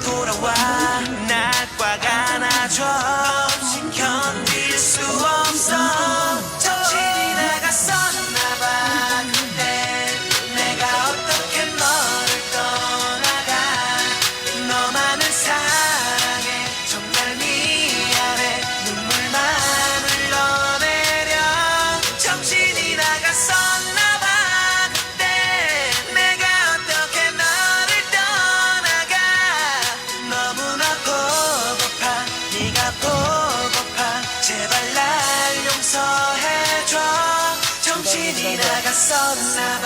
돌아와. 날 꽉 안아줘 배고파 제발 날 용서해줘. 정신이 나갔었나봐.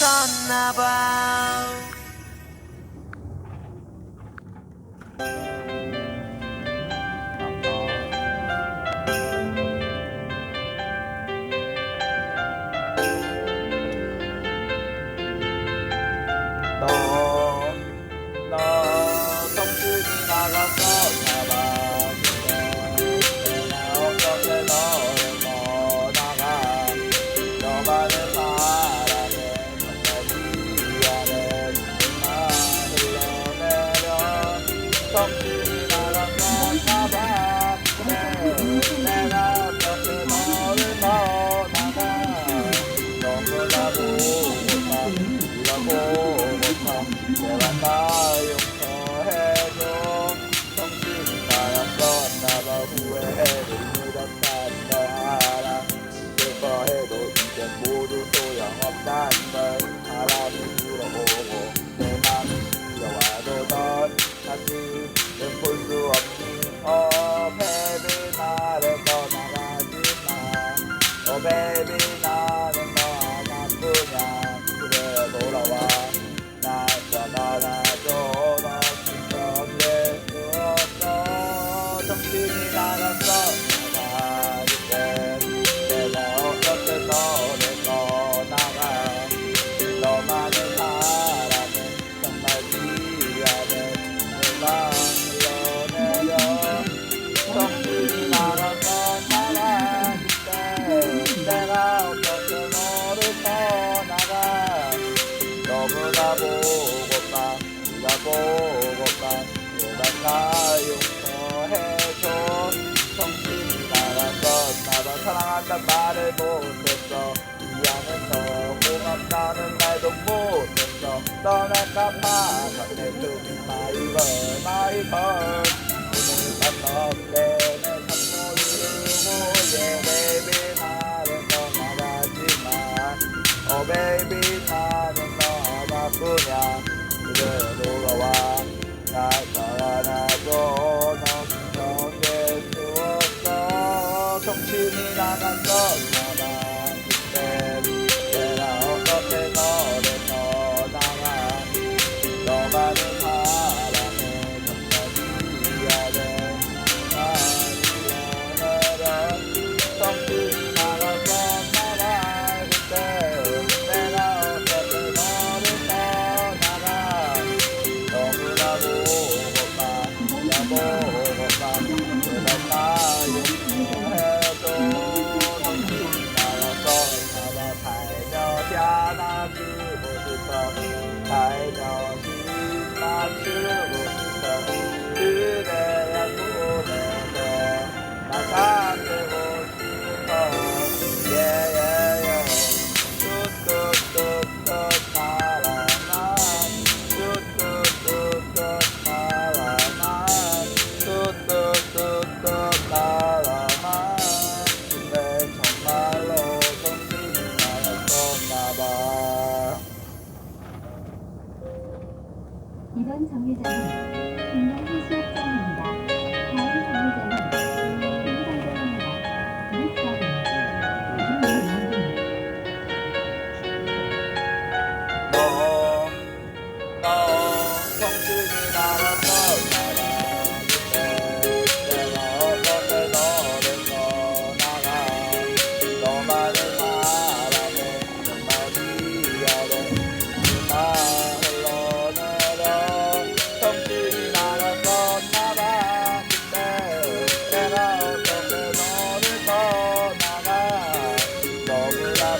떠나봐. Bye. baby, not 나 용서해줘. 정신 나갔던 나만 사랑한단 말을 못했어. 미안해서 고맙다는 말도 못했어. 떠날까 봐 근데 좀 마이걸 마이걸. 오늘 밤너 때문에 산모이고 yeah baby 나를 떠나가지마. oh 어, baby 나는 너무 아프냐 그래 돌아와 나 나도 넘겨낼 수 없어. 정신이 나갔어. 爱到心发痴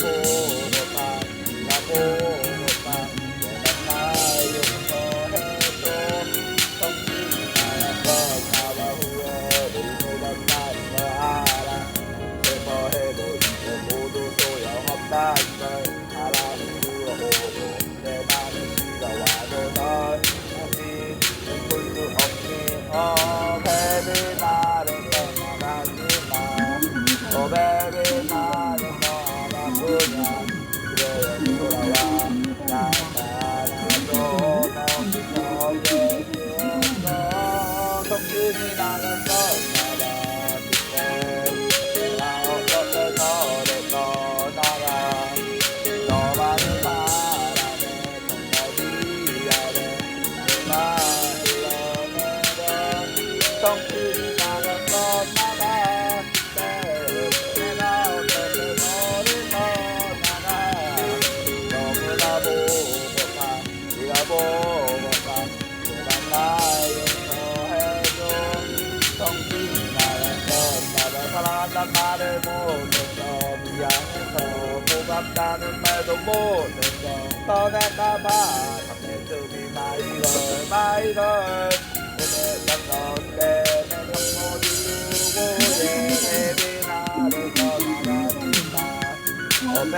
ako, ako, ako. 못했어 미안해서 고맙다는 말도 못했어 떠날까봐 담배숨이 마이걸 마이걸 오늘 난너 때문에 잠못 이루고 예 baby 나를 떠나가니까 어나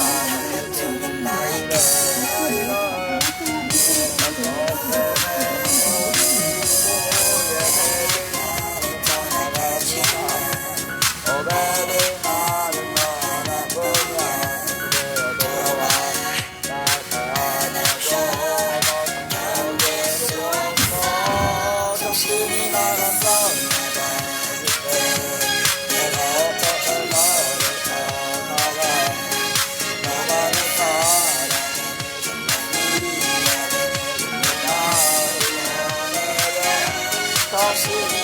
America. Joshua.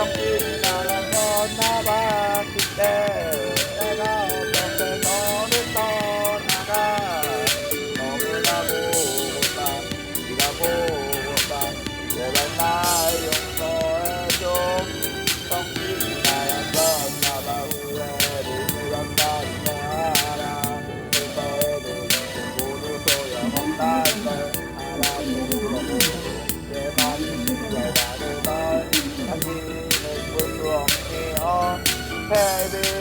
정 baby